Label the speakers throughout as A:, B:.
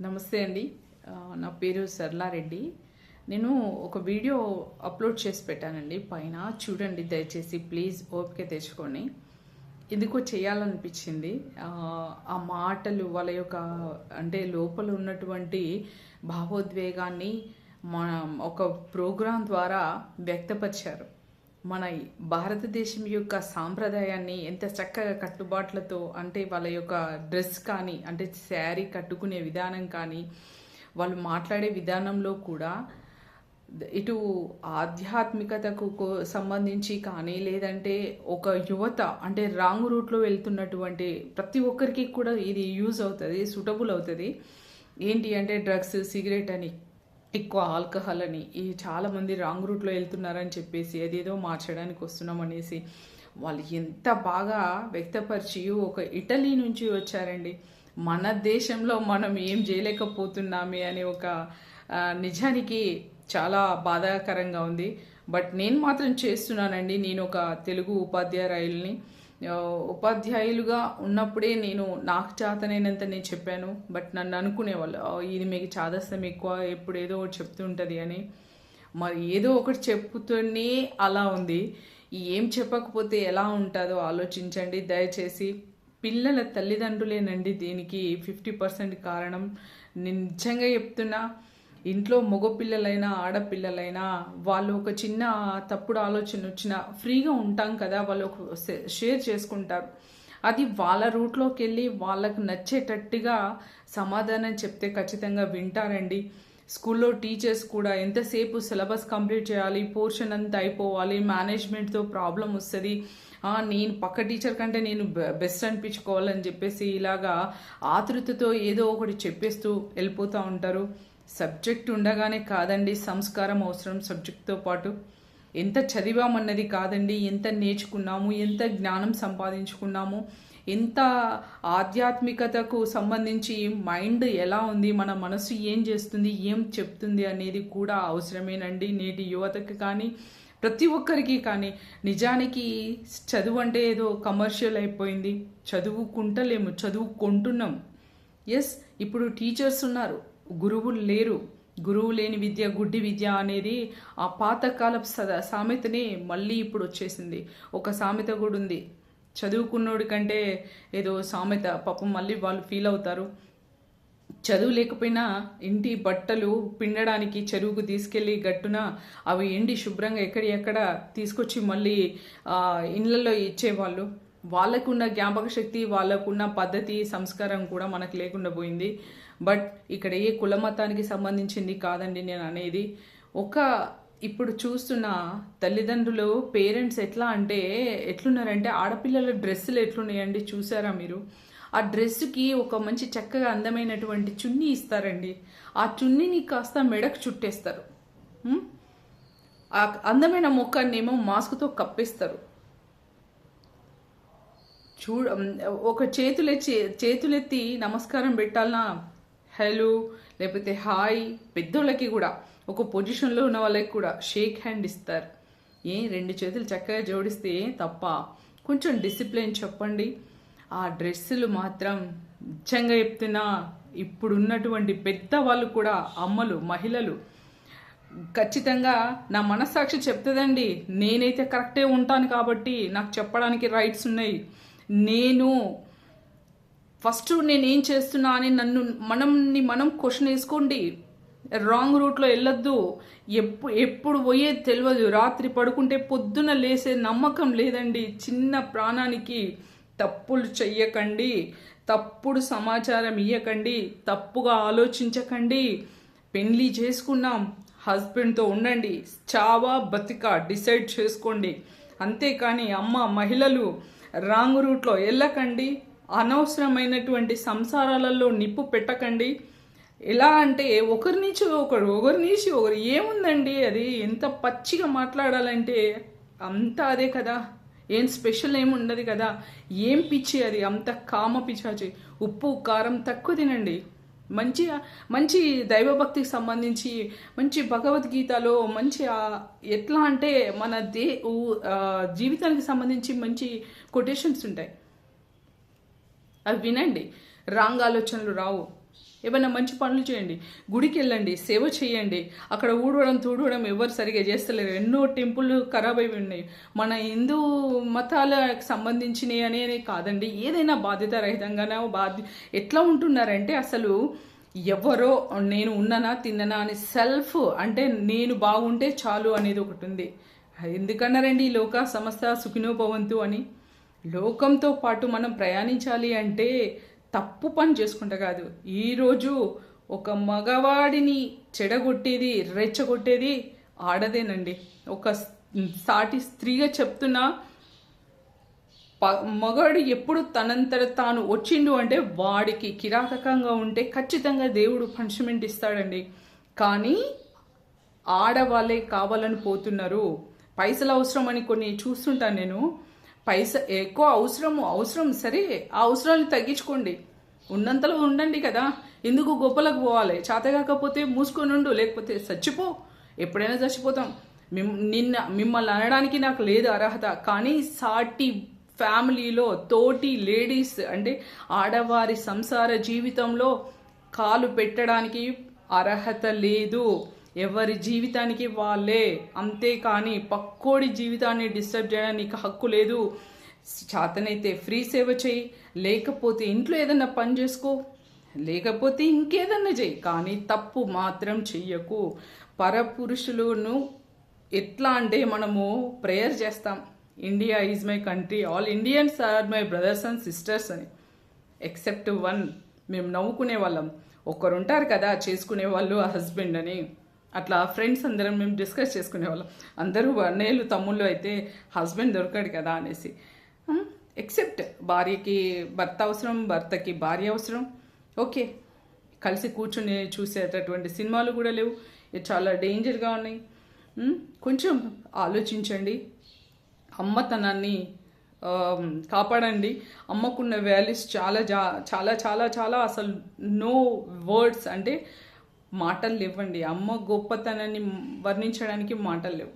A: నమస్తే అండి. నా పేరు సర్లారెడ్డి నేను ఒక వీడియో అప్లోడ్ చేసి పెట్టానండి. పైన చూడండి దయచేసి ప్లీజ్ ఓపిక తెచ్చుకొని. ఎందుకో చేయాలనిపించింది. ఆ, ఆ మాటలు వాళ్ళ యొక్క అంటే లోపల ఉన్నటువంటి భావోద్వేగాన్ని మన ఒక ప్రోగ్రాం ద్వారా వ్యక్తపరిచారు. మన భారతదేశం యొక్క సాంప్రదాయాన్ని ఎంత చక్కగా కట్టుబాట్లతో అంటే వాళ్ళ యొక్క డ్రెస్ కానీ అంటే శారీ కట్టుకునే విధానం కానీ వాళ్ళు మాట్లాడే విధానంలో కూడా ఇటు ఆధ్యాత్మికతకు సంబంధించి కానీ లేదంటే ఒక యువత అంటే రాంగ్ రూట్లో వెళ్తున్నటువంటి ప్రతి ఒక్కరికి కూడా ఇది యూజ్ అవుతుంది సూటబుల్ అవుతుంది. ఏంటి అంటే డ్రగ్స్ సిగరెట్ అని ఎక్కువ ఆల్కహాల్ అని ఈ చాలామంది రాంగ్ రూట్లో వెళ్తున్నారని చెప్పేసి అదేదో మార్చడానికి వస్తున్నాం అనేసి వాళ్ళు ఎంత బాగా వ్యక్తపరిచి ఒక ఇటలీ నుంచి వచ్చారండి. మన దేశంలో మనం ఏం చేయలేకపోతున్నామే అనే ఒక నిజానికి చాలా బాధాకరంగా ఉంది. బట్ నేను మాత్రం చేస్తున్నానండి నేను ఒక తెలుగు ఉపాధ్యాయులని ఉపాధ్యాయులుగా ఉన్నప్పుడే నేను నాకు చేతనైనంత నేను చెప్పాను బట్ నన్ను అనుకునేవాళ్ళు ఇది మీకు చాదస్తం ఎక్కువ ఎప్పుడు ఏదో ఒకటి చెప్తుంటుంది అని. మరి ఏదో ఒకటి చెప్పుతూనే అలా ఉంది. ఏం చెప్పకపోతే ఎలా ఉంటుందో ఆలోచించండి. దయచేసి పిల్లల తల్లిదండ్రులేనండి దీనికి ఫిఫ్టీ పర్సెంట్ కారణం. నేను నిజంగా చెప్తున్నా ఇంట్లో మగపిల్లలైనా ఆడపిల్లలైనా వాళ్ళు ఒక చిన్న తప్పుడు ఆలోచన వచ్చినా ఫ్రీగా ఉంటాం కదా వాళ్ళు ఒక షేర్ చేసుకుంటారు. అది వాళ్ళ రూట్లోకి వెళ్ళి వాళ్ళకు నచ్చేటట్టుగా సమాధానం చెప్తే ఖచ్చితంగా వింటారండి. స్కూల్లో టీచర్స్ కూడా ఎంతసేపు సిలబస్ కంప్లీట్ చేయాలి పోర్షన్ అంతా అయిపోవాలి మేనేజ్మెంట్తో ప్రాబ్లం వస్తుంది. నేను పక్క టీచర్ కంటే నేను బె- బెస్ట్ అనిపించుకోవాలని చెప్పేసి ఇలాగా ఆతృతతో ఏదో ఒకటి చెప్పేస్తూ వెళ్ళిపోతూ ఉంటారు. సబ్జెక్ట్ ఉండగానే కాదండి సంస్కారం అవసరం. సబ్జెక్ట్తో పాటు ఎంత చదివామన్నది కాదండి ఎంత నేర్చుకున్నాము ఎంత జ్ఞానం సంపాదించుకున్నాము ఎంత ఆధ్యాత్మికతకు సంబంధించి మైండ్ ఎలా ఉంది మన మనసు ఏం చేస్తుంది ఏం చెప్తుంది అనేది కూడా అవసరమేనండి. నేటి యువతకి కానీ ప్రతి ఒక్కరికి కానీ నిజానికి చదువు అంటే ఏదో కమర్షియల్ అయిపోయింది. చదువుకుంటలేము చదువుకుంటున్నాం. ఎస్ ఇప్పుడు టీచర్స్ ఉన్నారు. గురువులు లేరు. గురువు లేని విద్య గుడ్డి విద్య అనేది ఆ పాతకాలపు సద సామెతని మళ్ళీ ఇప్పుడు వచ్చేసింది. ఒక సామెత కూడా ఉంది. చదువుకున్నోడి కంటే ఏదో సామెత పాపం మళ్ళీ వాళ్ళు ఫీల్ అవుతారు. చదువు లేకపోయినా ఇంటి బట్టలు పిండడానికి చెరువుకు తీసుకెళ్ళి గట్టున అవి ఎండి శుభ్రంగా ఎక్కడి ఎక్కడ తీసుకొచ్చి మళ్ళీ ఇళ్ళల్లో ఇచ్చేవాళ్ళు. వాళ్ళకున్న జ్ఞాపక శక్తి వాళ్ళకున్న పద్ధతి సంస్కారం కూడా మనకు లేకుండా పోయింది. బట్ ఇక్కడ ఏ కుల మతానికి సంబంధించింది కాదండి నేను అనేది. ఒక ఇప్పుడు చూస్తున్న తల్లిదండ్రులు పేరెంట్స్ ఎట్లా అంటే ఎట్లున్నారంటే ఆడపిల్లల డ్రెస్సులు ఎట్లున్నాయండి చూసారా మీరు? ఆ డ్రెస్సుకి ఒక మంచి చక్కగా అందమైనటువంటి చున్నీ ఇస్తారండి. ఆ చున్నీని కాస్త మెడకు చుట్టేస్తారు. ఆ అందమైన మొక్కనేమో మాస్క్తో కప్పేస్తారు. చూడ ఒక చేతులెచ్చి చేతులెత్తి నమస్కారం పెట్టాలన్నా హలో లేకపోతే హాయ్ పెద్దోళ్ళకి కూడా ఒక పొజిషన్లో ఉన్న వాళ్ళకి కూడా షేక్ హ్యాండ్ ఇస్తారు. ఏ రెండు చేతులు చక్కగా జోడిస్తే తప్ప కొంచెం డిసిప్లిన్ చెప్పండి. ఆ డ్రెస్సులు మాత్రం నిజంగా చెప్తున్నా ఇప్పుడున్నటువంటి పెద్దవాళ్ళు కూడా అమ్మలు మహిళలు ఖచ్చితంగా నా మనస్సాక్షి చెప్తుందండి. నేనైతే కరెక్టే ఉంటాను కాబట్టి నాకు చెప్పడానికి రైట్స్ ఉన్నాయి. నేను ఫస్ట్ నేను ఏం చేస్తున్నా అని నన్ను మనంని మనం క్వశ్చన్ వేసుకోండి. రాంగ్ రూట్లో వెళ్ళొద్దు. ఎప్పుడు ఎప్పుడు పోయేది తెలియదు రాత్రి పడుకుంటే పొద్దున లేసే నమ్మకం లేదండి. చిన్న ప్రాణానికి తప్పులు చెయ్యకండి. తప్పుడు సమాచారం ఇవ్వకండి తప్పుగా ఆలోచించకండి. పెళ్ళి చేసుకున్నాం. హస్బెండ్తో ఉండండి. చావా బతిక డిసైడ్ చేసుకోండి. అంతేకాని అమ్మ మహిళలు రాంగ్ రూట్లో వెళ్ళకండి. అనవసరమైనటువంటి సంసారాలలో నిప్పు పెట్టకండి. ఎలా అంటే ఒకరి నుంచి ఒకరు ఒకరి నుంచి ఒకరు ఏముందండి? అది ఎంత పచ్చిగా మాట్లాడాలంటే అంతా అదే కదా. ఏం స్పెషల్ ఏమి ఉండదు కదా. ఏం పిచ్చి అది? అంత కామ పిచ్చాచి ఉప్పు కారం తక్కువ తినండి. మంచి మంచి దైవభక్తికి సంబంధించి మంచి భగవద్గీతలో మంచి ఎట్లా అంటే మన దే జీవితానికి సంబంధించి మంచి కొటేషన్స్ ఉంటాయి. అవి వినండి. రాంగ్ ఆలోచనలు రావు. ఏమైనా మంచి పనులు చేయండి. గుడికి వెళ్ళండి. సేవ చేయండి. అక్కడ ఊడవడం తూడవడం ఎవరు సరిగా చేస్తలేరు. ఎన్నో టెంపుల్ ఖరాబ్ అయి ఉన్నాయి. మన హిందూ మతాలకు సంబంధించినవి అనేది కాదండి. ఏదైనా బాధ్యత రహితంగానే బాధ్య ఎట్లా ఉంటున్నారంటే అసలు ఎవరో నేను ఉన్ననా తిన్ననా అని సెల్ఫ్ అంటే నేను బాగుంటే చాలు అనేది ఒకటి ఉంది. ఎందుకన్నారండి ఈ లోక సమస్త సుఖినోభవంతు అని? లోకంతో పాటు మనం ప్రయాణించాలి అంటే తప్పు పని చేసుకుంటే కాదు. ఈరోజు ఒక మగవాడిని చెడగొట్టేది రెచ్చగొట్టేది ఆడదేనండి. ఒక సాటి స్త్రీగా చెప్తున్నా ప- మగాడు ఎప్పుడు తనంతట తాను వచ్చిండు అంటే వాడికి కిరాతకంగా ఉంటే ఖచ్చితంగా దేవుడు పనిష్మెంట్ ఇస్తాడండి. కానీ ఆడవాళ్ళే కావాలని పోతున్నారు. పైసలు అవసరం అని కొన్ని చూస్తుంటాను నేను. పైస ఎక్కువ అవసరము అవసరం సరే ఆ అవసరాలు తగ్గించుకోండి. ఉన్నంతలో ఉండండి కదా. ఎందుకు గొప్పలకు పోవాలి? చేత కాకపోతే మూసుకొని ఉండు లేకపోతే చచ్చిపో. ఎప్పుడైనా చచ్చిపోతాం. మిమ్ నిన్న మిమ్మల్ని అనడానికి నాకు లేదు అర్హత కానీ సాటి ఫ్యామిలీలో తోటి లేడీస్ అంటే ఆడవారి సంసార జీవితంలో కాలు పెట్టడానికి అర్హత లేదు. ఎవరి జీవితానికి వాళ్ళే. అంతేకాని పక్కోడి జీవితాన్ని డిస్టర్బ్ చేయడానికి హక్కు లేదు. చేతనైతే ఫ్రీ సేవ చేయి. లేకపోతే ఇంట్లో ఏదన్నా పని చేసుకో. లేకపోతే ఇంకేదన్నా చేయి. కానీ తప్పు మాత్రం చెయ్యకు. పరపురుషులను ఎట్లా అంటే మనము ప్రేయర్ చేస్తాం. India is my country. All Indians are my brothers and sisters అని. Except one. మేము నవ్వుకునే వాళ్ళం. ఒకరుంటారు కదా చేసుకునే వాళ్ళు ఆ హస్బెండ్ అని. అట్లా ఫ్రెండ్స్ అందరం మేము డిస్కస్ చేసుకునే వాళ్ళం అందరూ అన్నయ్యలు తమ్ముళ్ళు అయితే హస్బెండ్ దొరకడు కదా అనేసి. ఎక్సెప్ట్ భార్యకి భర్త అవసరం భర్తకి భార్య అవసరం. ఓకే కలిసి కూర్చుని చూసేటటువంటి సినిమాలు కూడా లేవు. చాలా డేంజర్గా ఉన్నాయి. కొంచెం ఆలోచించండి. అమ్మతనాన్ని కాపాడండి. అమ్మకున్న వాల్యూస్ చాలా జా చాలా చాలా చాలా అసలు నో వర్డ్స్ అంటే మాటలు లేవండి. అమ్మ గొప్పతనాన్ని వర్ణించడానికి మాటలు లేవు.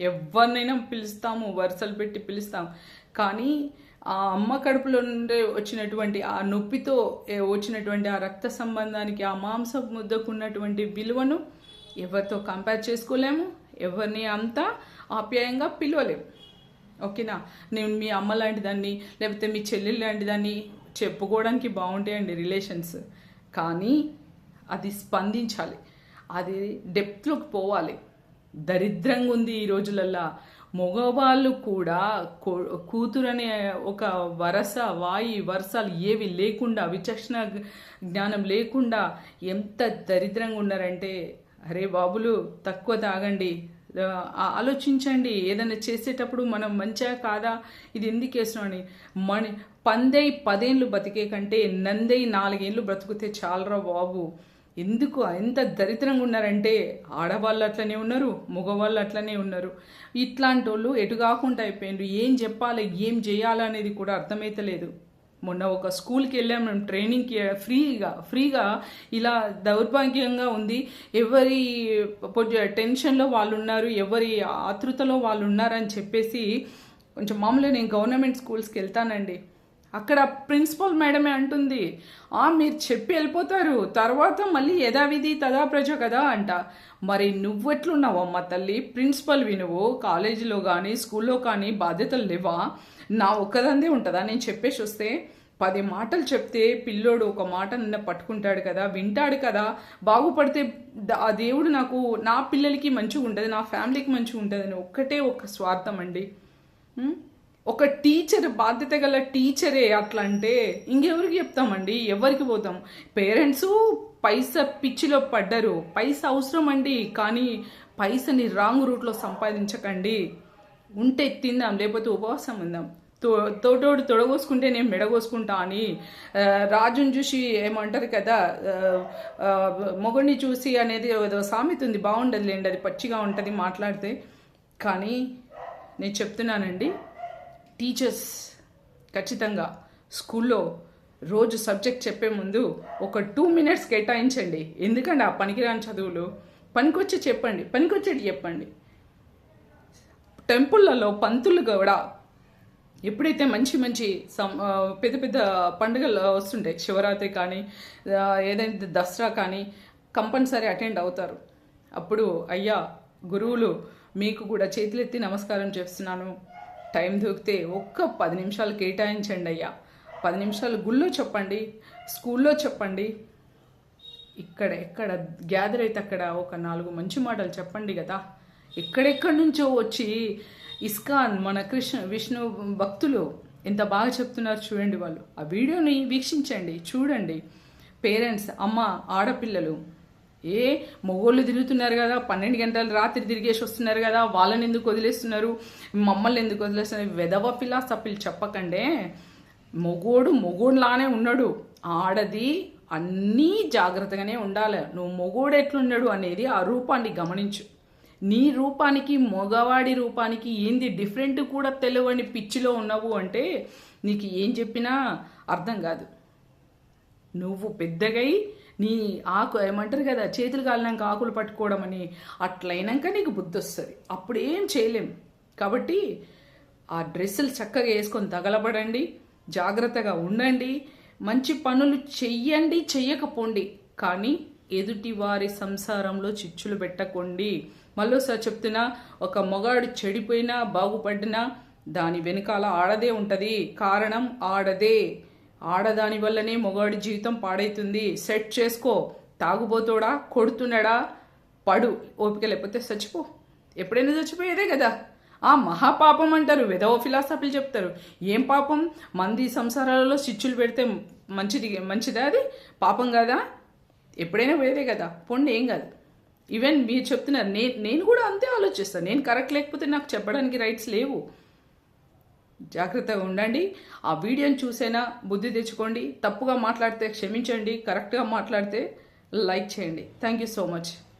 A: ఎవరినైనా పిలుస్తాము వరుసలు పెట్టి పిలుస్తాం కానీ ఆ అమ్మ కడుపులో నుండి వచ్చినటువంటి ఆ నొప్పితో వచ్చినటువంటి ఆ రక్త సంబంధానికి ఆ మాంస ముద్దకు ఉన్నటువంటి విలువను ఎవరితో కంపేర్ చేసుకోలేము. ఎవరిని అంతా ఆప్యాయంగా పిలవలేము. ఓకేనా? నేను మీ అమ్మ లాంటి దాన్ని లేకపోతే మీ చెల్లెలు లాంటి దాన్ని చెప్పుకోవడానికి బాగుంటాయండి రిలేషన్స్. కానీ అది స్పందించాలి. అది డెప్త్లోకి పోవాలి. దరిద్రంగా ఉంది ఈ రోజులల్లా. మగవాళ్ళు కూడా కూతురనే ఒక వరస వాయి వరసలు ఏవి లేకుండా విచక్షణ జ్ఞానం లేకుండా ఎంత దరిద్రంగా ఉన్నారంటే అరే బాబులు తక్కువ తాగండి. ఆలోచించండి. ఏదైనా చేసేటప్పుడు మనం మంచిగా కాదా? ఇది ఎందుకు వేస్తున్నాం అని. మన పందై పదేళ్ళు బతికే కంటే నందై నాలుగేళ్ళు బ్రతుకుతే చాలరా బాబు? ఎందుకు ఎంత దరిద్రంగా ఉన్నారంటే ఆడవాళ్ళు అట్లనే ఉన్నారు మగవాళ్ళు అట్లనే ఉన్నారు. ఇట్లాంటి వాళ్ళు ఎటు కాకుండా అయిపోయిండ్రు ఏం చెప్పాలి ఏం చేయాలి అనేది కూడా అర్థమైతలేదు. మొన్న ఒక స్కూల్కి వెళ్ళాం మేము ట్రైనింగ్కి ఫ్రీగా ఫ్రీగా ఇలా దౌర్భాగ్యంగా ఉంది. ఎవరి టెన్షన్లో వాళ్ళు ఉన్నారు ఎవరి ఆతృతలో వాళ్ళు ఉన్నారని చెప్పేసి కొంచెం మామూలుగా నేను గవర్నమెంట్ స్కూల్స్కి వెళ్తానండి. అక్కడ ప్రిన్సిపల్ మేడమే అంటుంది ఆ మీరు చెప్పి వెళ్ళిపోతారు. తర్వాత మళ్ళీ యథావిధి తదా ప్రజ కదా అంట. మరి నువ్వెట్లున్నావమ్మ తల్లి? ప్రిన్సిపల్ వినువు కాలేజీలో కానీ స్కూల్లో కానీ బాధ్యతలు లేవా? నా ఒక్కదందే ఉంటుందా? నేను చెప్పేసి వస్తే పది మాటలు చెప్తే పిల్లోడు ఒక మాట నిన్న పట్టుకుంటాడు కదా వింటాడు కదా. బాగుపడితే ఆ దేవుడు నాకు నా పిల్లలకి మంచిగా ఉంటుంది నా ఫ్యామిలీకి మంచిగా ఉంటుంది అని ఒక్కటే ఒక స్వార్థం అండి. ఒక టీచర్ బాధ్యత గల టీచరే అట్లా అంటే ఇంకెవరికి చెప్తామండి? ఎవరికి పోతాం? పేరెంట్స్ పైస పిచ్చిలో పడ్డరు. పైస అవసరం అండి కానీ పైసని రాంగ్ రూట్లో సంపాదించకండి. ఉంటే తిందాం లేకపోతే ఉపవాసం ఉందాం. తో తోటోడు తొడగోసుకుంటే నేను మెడగోసుకుంటా అని రాజుని చూసి ఏమంటారు కదా మొగుడిని చూసి అనేది ఏదో సామెత ఉంది. బాగుండదులేండి అది పచ్చిగా ఉంటుంది మాట్లాడితే. కానీ నేను చెప్తున్నానండి టీచర్స్ ఖచ్చితంగా స్కూల్లో రోజు సబ్జెక్ట్ చెప్పే ముందు ఒక టూ మినిట్స్ కేటాయించండి. ఎందుకండి ఆ పనికిరాని చదువులు? పనికొచ్చి చెప్పండి పనికొచ్చేటి చెప్పండి. టెంపుల్లలో పంతులు కూడా ఎప్పుడైతే మంచి మంచి సం- పెద్ద పెద్ద పండుగలు వస్తుంటాయి శివరాత్రి కానీ ఏదైతే దసరా కానీ కంపల్సరీ అటెండ్ అవుతారు. అప్పుడు అయ్యా గురువులు మీకు కూడా చేతులెత్తి నమస్కారం చేస్తున్నాను. టైం దొరికితే ఒక్క పది నిమిషాలు కేటాయించండి అయ్యా. పది నిమిషాలు గుళ్ళో చెప్పండి స్కూల్లో చెప్పండి. ఇక్కడ ఎక్కడ గ్యాదర్ అయితే అక్కడ ఒక నాలుగు మంచి మాటలు చెప్పండి కదా. ఎక్కడెక్కడి నుంచో వచ్చి ఇస్కాన్ మన కృష్ణ విష్ణు భక్తులు ఎంత బాగా చెప్తున్నారు చూడండి వాళ్ళు. ఆ వీడియోని వీక్షించండి చూడండి. పేరెంట్స్ అమ్మ ఆడపిల్లలు ఏ మొగోళ్ళు తిరుగుతున్నారు కదా పన్నెండు గంటలు రాత్రి తిరిగేసి వస్తున్నారు కదా వాళ్ళని ఎందుకు వదిలేస్తున్నారు? మమ్మల్ని ఎందుకు వదిలేస్తున్నారు? వెదవ ఫిలాసఫీలు చెప్పకండే. మొగోడు మొగోడులానే ఉన్నాడు. ఆడది అన్నీ జాగ్రత్తగానే ఉండాలి. నువ్వు మొగోడు ఎట్లున్నాడు అనేది ఆ రూపాన్ని గమనించు. నీ రూపానికి మగవాడి రూపానికి ఏంది డిఫరెంట్ కూడా తెలియని పిచ్చిలో ఉన్నావు అంటే నీకు ఏం చెప్పినా అర్థం కాదు. నువ్వు పెద్దగై నీ ఆకు ఏమంటారు కదా చేతులు కాలినాక ఆకులు పట్టుకోవడం అని అట్లయినాక నీకు బుద్ధి వస్తుంది. అప్పుడు ఏం చేయలేం. కాబట్టి ఆ డ్రెస్సులు చక్కగా వేసుకొని తగలబడండి జాగ్రత్తగా ఉండండి మంచి పనులు చెయ్యండి చెయ్యకపోండి. కానీ ఎదుటి వారి సంసారంలో చిచ్చులు పెట్టకండి. మళ్ళీసారి చెప్తున్నా ఒక మొగాడు చెడిపోయినా బాగుపడినా దాని వెనకాల ఆడదే ఉంటుంది. కారణం ఆడదే. ఆడదాని వల్లనే మొగాడి జీవితం పాడైతుంది. సెట్ చేసుకో. తాగుబోతోడా? కొడుతున్నాడా? పడు. ఓపిక లేకపోతే చచ్చిపో. ఎప్పుడైనా చచ్చిపోయేదే కదా. ఆ మహాపాపం అంటారు. వెదవ ఫిలాసఫీలు చెప్తారు. ఏం పాపం? మంది సంసారాలలో చిచ్చులు పెడితే మంచిది మంచిదా అది? పాపం కదా? ఎప్పుడైనా పోయేదే కదా. పొండి ఏం కాదు. ఈవెన్ మీరు చెప్తున్నారు. నేను నేను కూడా అంతే ఆలోచిస్తాను నేను కరెక్ట్ లేకపోతే నాకు చెప్పడానికి రైట్స్ లేవు. జాగ్రత్తగా ఉండండి. ఆ వీడియోని చూసైనా బుద్ధి తెచ్చుకోండి. తప్పుగా మాట్లాడితే క్షమించండి. కరెక్ట్గా మాట్లాడితే లైక్ చేయండి. Thank you so much.